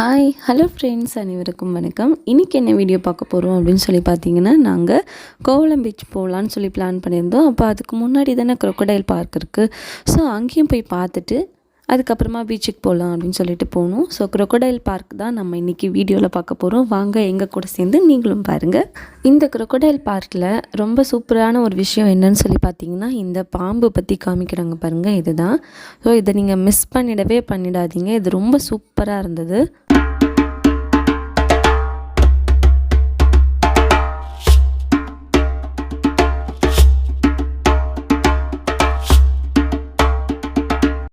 Hi hello friends அனைவருக்கும் வணக்கம். இன்றைக்கி என்ன வீடியோ பார்க்க போகிறோம் அப்படின்னு சொல்லி பார்த்தீங்கன்னா நாங்கள் கோவளம் பீச் போகலான்னு சொல்லி பிளான் பண்ணியிருந்தோம். அப்போ அதுக்கு முன்னாடி தானே க்ரொக்கடைல் பார்க் இருக்குது ஸோ அங்கேயும் போய் பார்த்துட்டு அதுக்கப்புறமா பீச்சுக்கு போகலாம் அப்படின்னு சொல்லிட்டு போகணும் ஸோ crocodile பார்க் தான் நம்ம இன்றைக்கி வீடியோவில் பார்க்க போகிறோம் வாங்க எங்கள் கூட சேர்ந்து நீங்களும் பாருங்கள் இந்த க்ரொக்கடைல் பார்க்கில் ரொம்ப சூப்பரான ஒரு விஷயம் என்னன்னு சொல்லி பார்த்தீங்கன்னா இந்த பாம்பு பற்றி காமிக்கிறாங்க பாருங்கள் இதுதான். ஸோ இதை நீங்கள் மிஸ் பண்ணிடவே பண்ணிடாதீங்க. இது ரொம்ப சூப்பராக இருந்தது.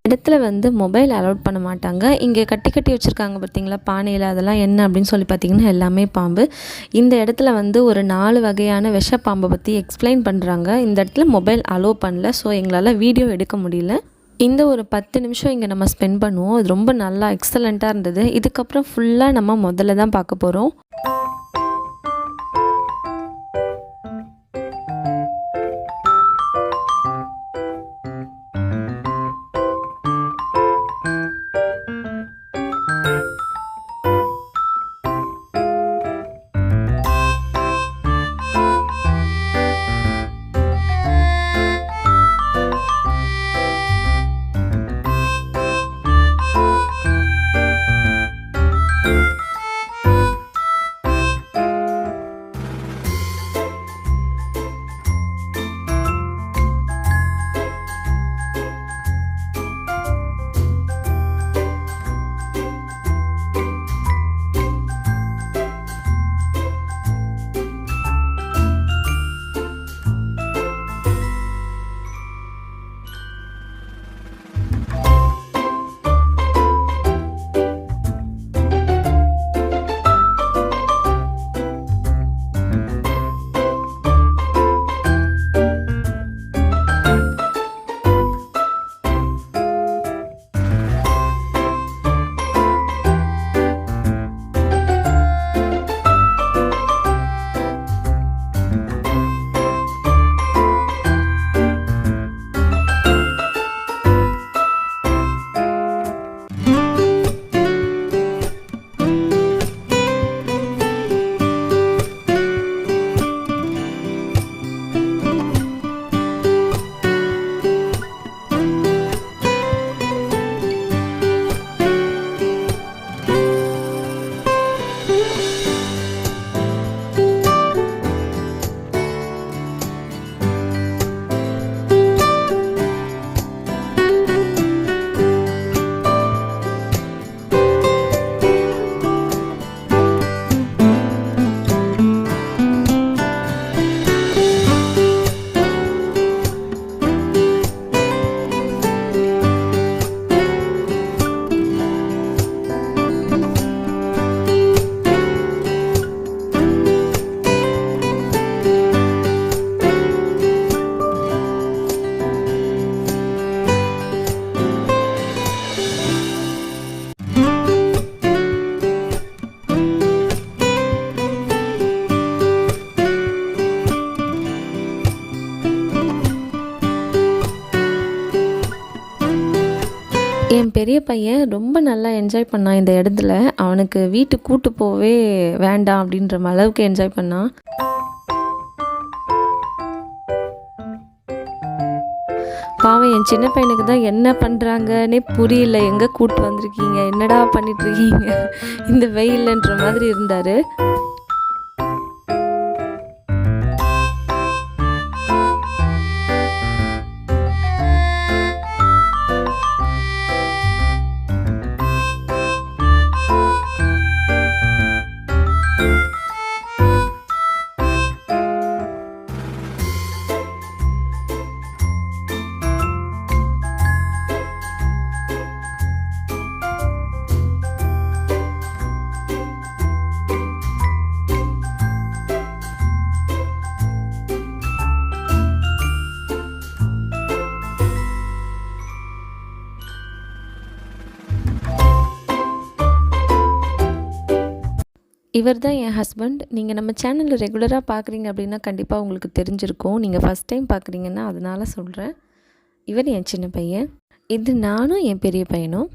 இடத்துல வந்து மொபைல் அலோட் பண்ண மாட்டாங்க. இங்கே கட்டி கட்டி வச்சுருக்காங்க பார்த்தீங்களா பானையில் அதெல்லாம் என்ன அப்படின்னு சொல்லி பார்த்தீங்கன்னா எல்லாமே பாம்பு. இந்த இடத்துல வந்து ஒரு நாலு வகையான விஷ பாம்பை பற்றி எக்ஸ்பிளைன் பண்ணுறாங்க இந்த இடத்துல மொபைல் அலோவ் பண்ணல. ஸோ எங்களால் வீடியோ எடுக்க முடியல. இந்த ஒரு பத்து நிமிஷம் இங்கே நம்ம ஸ்பெண்ட் பண்ணுவோம். அது ரொம்ப நல்லா எக்ஸலண்ட்டாக இருந்தது. இதுக்கப்புறம் ஃபுல்லாக நம்ம முதல்ல தான் பார்க்க போகிறோம் பெரிய பையன் ரொம்ப நல்லா என்ஜாய் பண்ணான் இந்த இடத்துல. அவனுக்கு வீட்டுக்கு கூட்டு போவே வேண்டாம் அப்படின்ற அளவுக்கு என்ஜாய் பண்ணான். பாவம் என் சின்ன பையனுக்கு தான் என்ன பண்ணுறாங்கன்னே புரியல. எங்கே கூப்பிட்டு வந்திருக்கீங்க? என்னடா பண்ணிகிட்ருக்கீங்க இந்த வெயில்ன்ற மாதிரி இருந்தார். இவர் தான் என் ஹஸ்பண்ட் நீங்கள் நம்ம சேனலில் ரெகுலராக பார்க்குறீங்க அப்படின்னா கண்டிப்பாக உங்களுக்கு தெரிஞ்சிருக்கும். நீங்கள் ஃபஸ்ட் டைம் பார்க்குறீங்கன்னா அதனால சொல்கிறேன் இவர் என் சின்ன பையன். இது நானும் என் பெரிய பையனும்.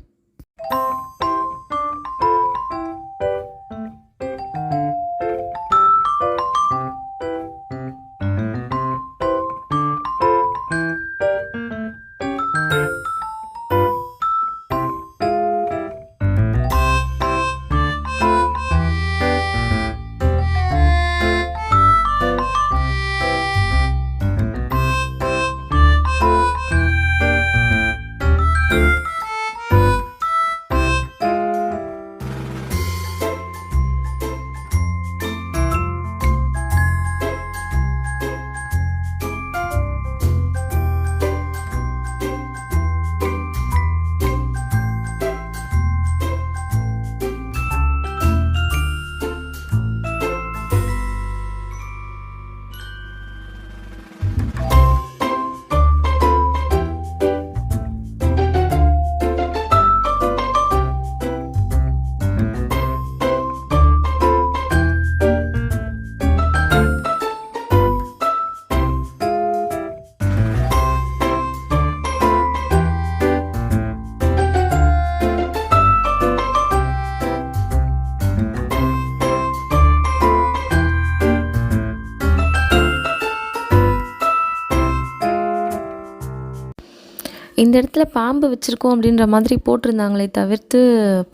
இந்த இடத்துல பாம்பு வச்சுருக்கோம் அப்படின்ற மாதிரி போட்டிருந்தாங்களே தவிர்த்து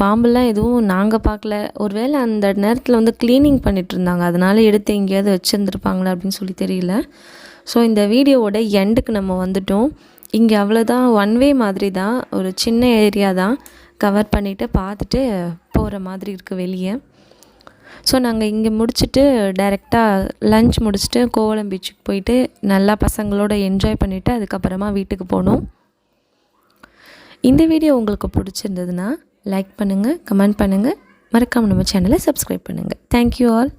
பாம்புலாம் எதுவும் நாங்கள் பார்க்கல. ஒருவேளை அந்த நேரத்தில் வந்து க்ளீனிங் பண்ணிட்டு இருந்தாங்க அதனால் எடுத்து எங்கேயாவது வச்சுருந்துருப்பாங்களா அப்படின்னு சொல்லி தெரியல. ஸோ இந்த வீடியோவோட எண்டுக்கு நம்ம வந்துட்டோம். இங்கே அவ்வளோதான் ஒன் வே மாதிரி தான் ஒரு சின்ன ஏரியா தான் கவர் பண்ணிவிட்டு பார்த்துட்டு போகிற மாதிரி இருக்குது வெளியே. ஸோ நாங்கள் இங்கே முடிச்சுட்டு டைரெக்டாக லஞ்ச் முடிச்சுட்டு கோவளம் பீச்சுக்கு போயிட்டு நல்லா பசங்களோட என்ஜாய் பண்ணிவிட்டு அதுக்கப்புறமா வீட்டுக்கு போனோம். இந்த வீடியோ உங்களுக்கு பிடிச்சிருந்ததுன்னா லைக் பண்ணுங்கள் கமெண்ட் பண்ணுங்கள் மறக்காமல் நம்ம சேனலை சப்ஸ்கிரைப் பண்ணுங்கள் தேங்க்யூ ஆல்